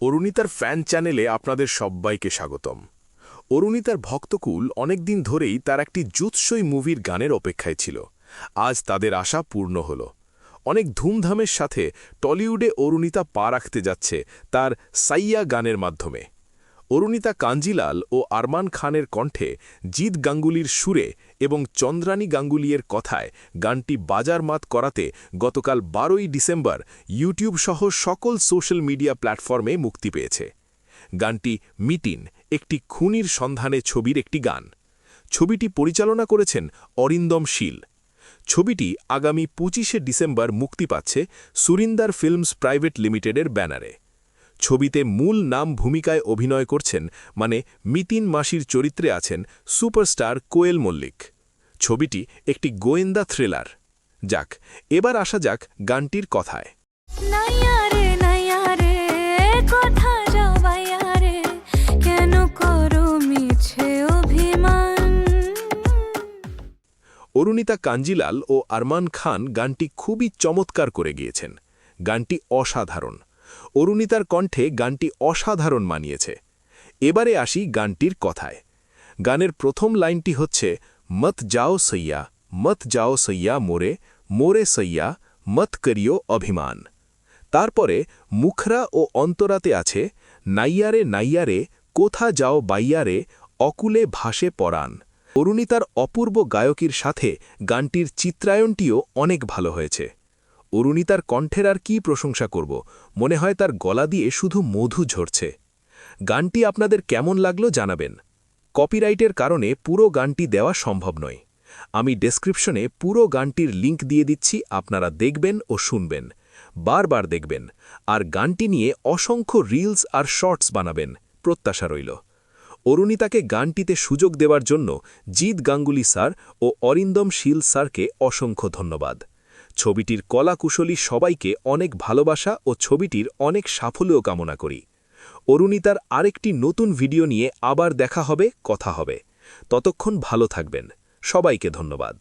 অরুণিতার fan চ্যানেলে আপনাদের সবাইকে স্বাগতম। অরুণিতার ভক্তকুল অনেকদিন ধরেই তার একটি জুৎসই মুভির গানের অপেক্ষায় ছিল। আজ তাদের আশা পূর্ণ হল। অনেক ধুমধামের সাথে টলিউডে অরুণিতা পা রাখতে যাচ্ছে তার সাইয়া গানের মাধ্যমে। অরুণিতা কাঞ্জিলাল ও আরমান খানের কণ্ঠে জিৎ গাঙ্গুলির সুরে এবং চন্দ্রানী গাঙ্গুলিয়ের কথায় গানটি বাজার মাত করাতে গতকাল বারোই ডিসেম্বর ইউটিউব সহ সকল সোশ্যাল মিডিয়া প্ল্যাটফর্মে মুক্তি পেয়েছে। গানটি মিটিন, একটি খুনির সন্ধানে ছবির একটি গান। ছবিটি পরিচালনা করেছেন অরিন্দম শীল। ছবিটি আগামী পঁচিশে ডিসেম্বর মুক্তি পাচ্ছে সুরিন্দার ফিল্মস প্রাইভেট লিমিটেডের ব্যানারে। ছবিতে মূল নাম ভূমিকায় অভিনয় করছেন মানে মিতিন মাসির চরিত্রে আছেন সুপারস্টার কোয়েল মল্লিক। ছবিটি একটি গোয়েন্দা থ্রিলার। যাক এবার আসা যাক গানটির কথায়। অরুণিতা কাঞ্জিলাল ও আরমান খান গানটি খুবই চমৎকার করে গিয়েছেন। গানটি অসাধারণ। অরুণিতার কণ্ঠে গানটি অসাধারণ মানিয়েছে। এবারে আসি গানটির কথায়। গানের প্রথম লাইনটি হচ্ছে, মত যাও সইয়া মত যাও সইয়া মোরে মোরে সইয়া মত করিও অভিমান। তারপরে মুখরা ও অন্তরাতে আছে, নাইয়ারে নাইয়ারে, কোথা যাও বাইয়ারে, অকুলে ভাসে পরাণ। অরুণিতার অপূর্ব গায়কীর সাথে গানটির চিত্রায়নটিও অনেক ভালো হয়েছে। অরুণিতার কণ্ঠের আর কি প্রশংসা করব? মনে হয় তার গলা দিয়ে শুধু মধু ঝরছে। গানটি আপনাদের কেমন লাগল জানাবেন। কপিরাইটের কারণে পুরো গানটি দেওয়া সম্ভব নয়। আমি ডেসক্রিপশনে পুরো গানটির লিংক দিয়ে দিচ্ছি, আপনারা দেখবেন ও শুনবেন। বারবার দেখবেন। আর গানটি নিয়ে অসংখ্য রিলস আর শর্টস বানাবেন। প্রত্যাশা রইল। অরুণিতাকে গানটিতে সুযোগ দেওয়ার জন্য জিৎ গাঙ্গুলি স্যার ও অরিন্দম শীল স্যারকে অসংখ্য ধন্যবাদ। ছবিটির কলাকুশলী সবাইকে অনেক ভালোবাসা ও ছবিটির অনেক সাফল্য কামনা করি। অরুণিতার আরেকটি নতুন ভিডিও নিয়ে আবার দেখা হবে, কথা হবে। ততক্ষণ ভালো থাকবেন। সবাইকে ধন্যবাদ।